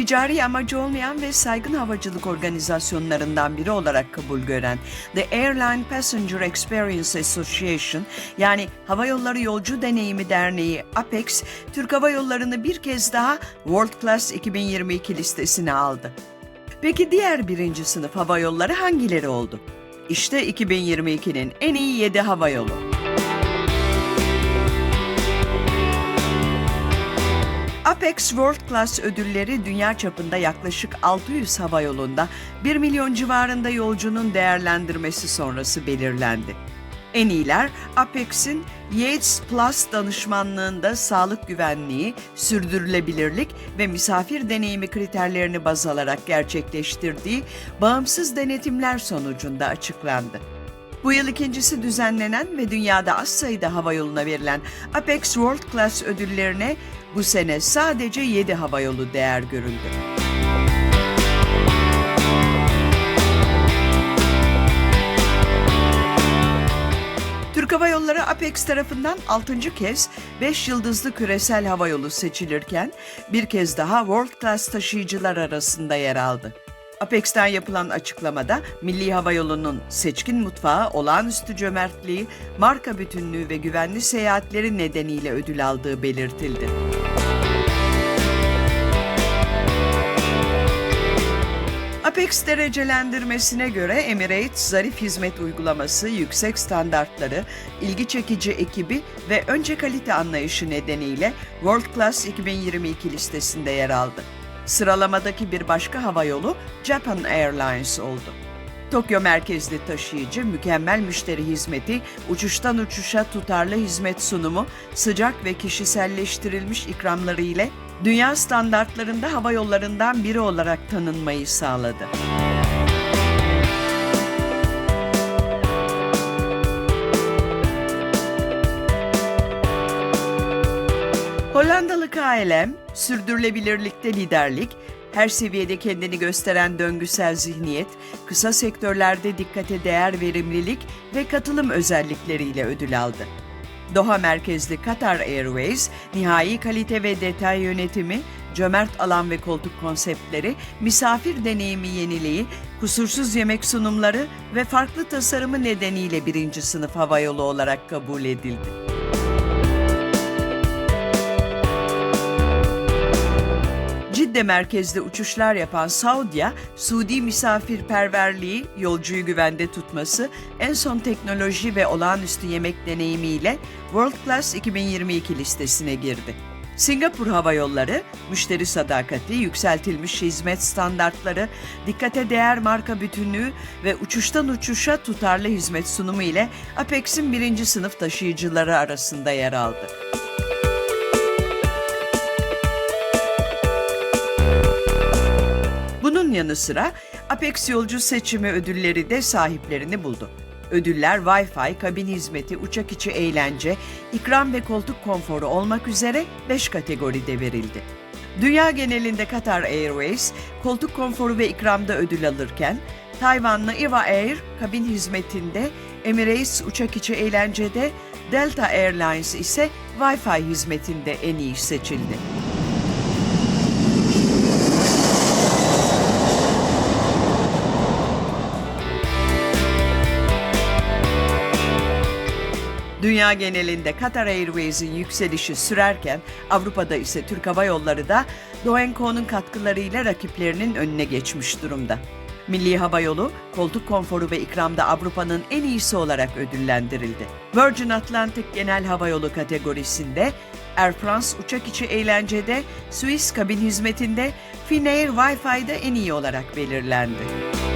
ticari amacı olmayan ve saygın havacılık organizasyonlarından biri olarak kabul gören The Airline Passenger Experience Association yani Hava Yolları Yolcu Deneyimi Derneği APEX, Türk Hava Yolları'nı bir kez daha World Class 2022 listesine aldı. Peki diğer birinci sınıf hava yolları hangileri oldu? İşte 2022'nin en iyi 7 hava yolu. Apex World Class ödülleri dünya çapında yaklaşık 600 hava yolunda 1 milyon civarında yolcunun değerlendirmesi sonrası belirlendi. En iyiler Apex'in Yates Plus danışmanlığında sağlık güvenliği, sürdürülebilirlik ve misafir deneyimi kriterlerini baz alarak gerçekleştirdiği bağımsız denetimler sonucunda açıklandı. Bu yıl ikincisi düzenlenen ve dünyada az sayıda havayoluna verilen Apex World Class ödüllerine bu sene sadece 7 havayolu değer görüldü. Türk Hava Yolları Apex tarafından 6. kez 5 yıldızlı küresel havayolu seçilirken bir kez daha World Class taşıyıcılar arasında yer aldı. Apex'ten yapılan açıklamada Milli Havayolu'nun seçkin mutfağı, olağanüstü cömertliği, marka bütünlüğü ve güvenli seyahatleri nedeniyle ödül aldığı belirtildi. Apex derecelendirmesine göre Emirates zarif hizmet uygulaması, yüksek standartları, ilgi çekici ekibi ve önce kalite anlayışı nedeniyle World Class 2022 listesinde yer aldı. Sıralamadaki bir başka havayolu Japan Airlines oldu. Tokyo merkezli taşıyıcı mükemmel müşteri hizmeti, uçuştan uçuşa tutarlı hizmet sunumu, sıcak ve kişiselleştirilmiş ikramları ile dünya standartlarında hava yollarından biri olarak tanınmayı sağladı. KLM, sürdürülebilirlikte liderlik, her seviyede kendini gösteren döngüsel zihniyet, kısa sektörlerde dikkate değer verimlilik ve katılım özellikleriyle ödül aldı. Doha merkezli Qatar Airways, nihai kalite ve detay yönetimi, cömert alan ve koltuk konseptleri, misafir deneyimi yeniliği, kusursuz yemek sunumları ve farklı tasarımı nedeniyle birinci sınıf havayolu olarak kabul edildi. Cidde merkezli uçuşlar yapan Saudia, Suudi misafirperverliği, yolcuyu güvende tutması, en son teknoloji ve olağanüstü yemek deneyimiyle World Class 2022 listesine girdi. Singapur Hava Yolları, müşteri sadakati, yükseltilmiş hizmet standartları, dikkate değer marka bütünlüğü ve uçuştan uçuşa tutarlı hizmet sunumu ile Apex'in birinci sınıf taşıyıcıları arasında yer aldı. Yanı sıra Apex Yolcu Seçimi ödülleri de sahiplerini buldu. Ödüller Wi-Fi, kabin hizmeti, uçak içi eğlence, ikram ve koltuk konforu olmak üzere 5 kategoride verildi. Dünya genelinde Qatar Airways koltuk konforu ve ikramda ödül alırken, Tayvanlı Eva Air kabin hizmetinde, Emirates uçak içi eğlencede, Delta Airlines ise Wi-Fi hizmetinde en iyi seçildi. Dünya genelinde Qatar Airways'in yükselişi sürerken Avrupa'da ise Türk Hava Yolları da Doenco'nun katkılarıyla rakiplerinin önüne geçmiş durumda. Milli Hava Yolu, koltuk konforu ve ikramda Avrupa'nın en iyisi olarak ödüllendirildi. Virgin Atlantic Genel Hava Yolu kategorisinde, Air France uçak içi eğlencede, Swiss kabin hizmetinde, Finnair Wi-Fi'de en iyi olarak belirlendi.